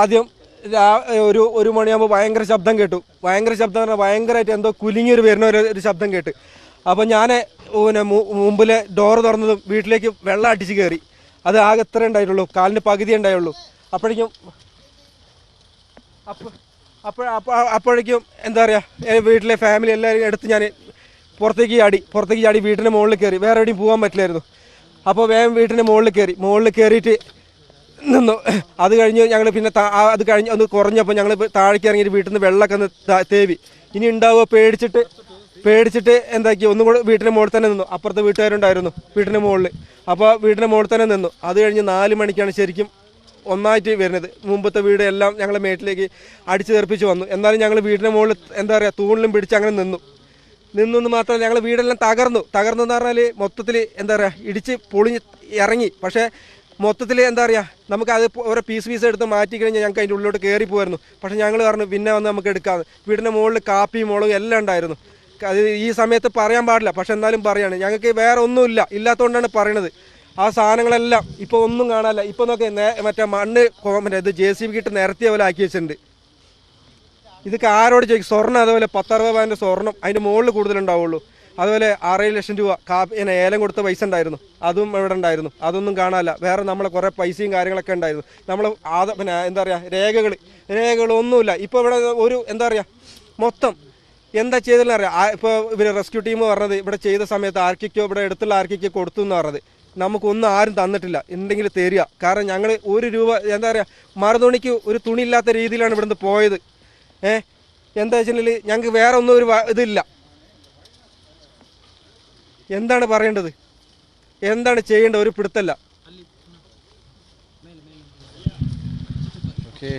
ആദ്യം ഒരു ഒരു മണിയാകുമ്പോൾ ഭയങ്കര ശബ്ദം കേട്ടു. ഭയങ്കര ശബ്ദം പറഞ്ഞാൽ ഭയങ്കരമായിട്ട് എന്തോ കുലുങ്ങിയൊരു വരുന്ന ഒരു ശബ്ദം കേട്ട്. അപ്പോൾ ഞാൻ പിന്നെ മുമ്പിലെ ഡോറ് തുറന്നതും വീട്ടിലേക്ക് വെള്ളം അടിച്ച് കയറി അത് ആകെ എത്ര ഉണ്ടായിട്ടുള്ളൂ. കാലിന് പകുതി ഉണ്ടായുള്ളൂ. അപ്പോഴേക്കും അപ്പോൾ അപ്പോഴേക്കും എന്താ പറയുക വീട്ടിലെ ഫാമിലി എല്ലാവരും എടുത്ത് ഞാൻ പുറത്തേക്ക് ചാടി പുറത്തേക്ക് ചാടി വീട്ടിന്റെ മുകളിൽ കയറി വേറെ എവിടെയും പോകാൻ പറ്റില്ലായിരുന്നു. അപ്പോൾ വേഗം വീട്ടിന്റെ മുകളിൽ കയറി മുകളിൽ കയറിയിട്ട് നിന്നു. അത് കഴിഞ്ഞ് ഞങ്ങൾ പിന്നെ അത് കഴിഞ്ഞ് ഒന്ന് കുറഞ്ഞപ്പോൾ ഞങ്ങൾ താഴേക്ക് ഇറങ്ങി വീട്ടിൽ നിന്ന് വെള്ളമൊക്കെ ഒന്ന് തേവി. ഇനി ഉണ്ടാവുക പേടിച്ചിട്ട് പേടിച്ചിട്ട് എന്താക്കി ഒന്നും കൂടെ വീട്ടിന്റെ മുകളിൽ തന്നെ നിന്നു. അപ്പുറത്തെ വീട്ടുകാരുണ്ടായിരുന്നു വീട്ടിന്റെ മുകളിൽ അപ്പോൾ വീട്ടിന്റെ മുകളിൽ തന്നെ നിന്നു. അത് കഴിഞ്ഞ് നാല് മണിക്കാണ് ശരിക്കും ഒന്നായിട്ട് വരുന്നത്. മുമ്പത്തെ വീട് എല്ലാം ഞങ്ങളെ മേട്ടിലേക്ക് അടിച്ചു തെറിപ്പിച്ച് വന്നു. എന്നാലും ഞങ്ങൾ വീടിന്റെ മുകളിൽ എന്താ പറയുക തൂണിലും പിടിച്ച് അങ്ങനെ നിന്നു. നിന്നു എന്ന് മാത്രമല്ല ഞങ്ങൾ വീടെല്ലാം തകർന്നു. തകർന്നു എന്ന് പറഞ്ഞാൽ മൊത്തത്തിൽ എന്താ പറയുക ഇടിച്ച് പൊളിഞ്ഞ് ഇറങ്ങി. പക്ഷേ മൊത്തത്തിൽ എന്താ പറയുക നമുക്ക് അത് ഓരോ പീസ് പീസ് എടുത്ത് മാറ്റി കഴിഞ്ഞാൽ ഞങ്ങൾക്ക് അതിന്റെ ഉള്ളിലോട്ട് കയറി പോയിരുന്നു പക്ഷേ ഞങ്ങൾ പറഞ്ഞു പിന്നെ വന്ന് നമുക്ക് എടുക്കാമെന്ന് വീടിന്റെ മുകളിൽ കാപ്പിയും മുളകും എല്ലാം ഉണ്ടായിരുന്നു. അത് ഈ സമയത്ത് പറയാൻ പാടില്ല. പക്ഷെ എന്നാലും പറയാണ്. ഞങ്ങൾക്ക് വേറെ ഒന്നുമില്ല ഇല്ലാത്തതുകൊണ്ടാണ് പറയണത്. ആ സാധനങ്ങളെല്ലാം ഇപ്പോൾ ഒന്നും കാണാനില്ല ഇപ്പോൾ നോക്കി മറ്റേ മണ്ണ് മറ്റേ ഇത് ജെ സി ബി കിട്ട് നിരത്തിയ പോലെ ആക്കി വെച്ചിട്ടുണ്ട്. ഇതൊക്കെ ആരോട് ചോദിക്കും? സ്വർണം അതുപോലെ പത്തറുപത് പവന്റെ സ്വർണം അതിന്റെ മുകളിൽ കൂടുതലുണ്ടാവുള്ളൂ. അതുപോലെ ആറേഴ് ലക്ഷം രൂപ പിന്നെ ഏലം കൊടുത്ത പൈസ ഉണ്ടായിരുന്നു. അതും ഇവിടെ ഉണ്ടായിരുന്നു. അതൊന്നും കാണാനില്ല. വേറെ നമ്മളെ കുറേ പൈസയും കാര്യങ്ങളൊക്കെ ഉണ്ടായിരുന്നു. നമ്മൾ ആദ പിന്നെ എന്താ പറയുക രേഖകൾ രേഖകളൊന്നുമില്ല. ഇപ്പോൾ ഇവിടെ ഒരു എന്താ പറയുക മൊത്തം എന്താ ചെയ്തെന്ന് അറിയാം. ഇപ്പോൾ ഇവർ റെസ്ക്യൂ ടീം പറഞ്ഞത് ഇവിടെ ചെയ്ത സമയത്ത് ആർക്കൊക്കെയോ ഇവിടെ എടുത്തുള്ള ആർക്കൊക്കെയോ കൊടുത്തു എന്ന് പറഞ്ഞത്. നമുക്കൊന്നും ആരും തന്നിട്ടില്ല. എന്തെങ്കിലും തരിക. കാരണം ഞങ്ങൾ ഒരു രൂപ എന്താ പറയുക മറുതുണിക്ക് ഒരു തുണിയില്ലാത്ത രീതിയിലാണ് ഇവിടുന്ന് പോയത്. ഏ? എന്താ വെച്ചിട്ടുണ്ടെങ്കിൽ ഞങ്ങൾക്ക് വേറെ ഒന്നും ഒരു ഇതില്ല. എന്താണ് പറയേണ്ടത്? എന്താണ് ചെയ്യേണ്ടത് ഒരു പിടുത്തല്ല. ഓക്കെ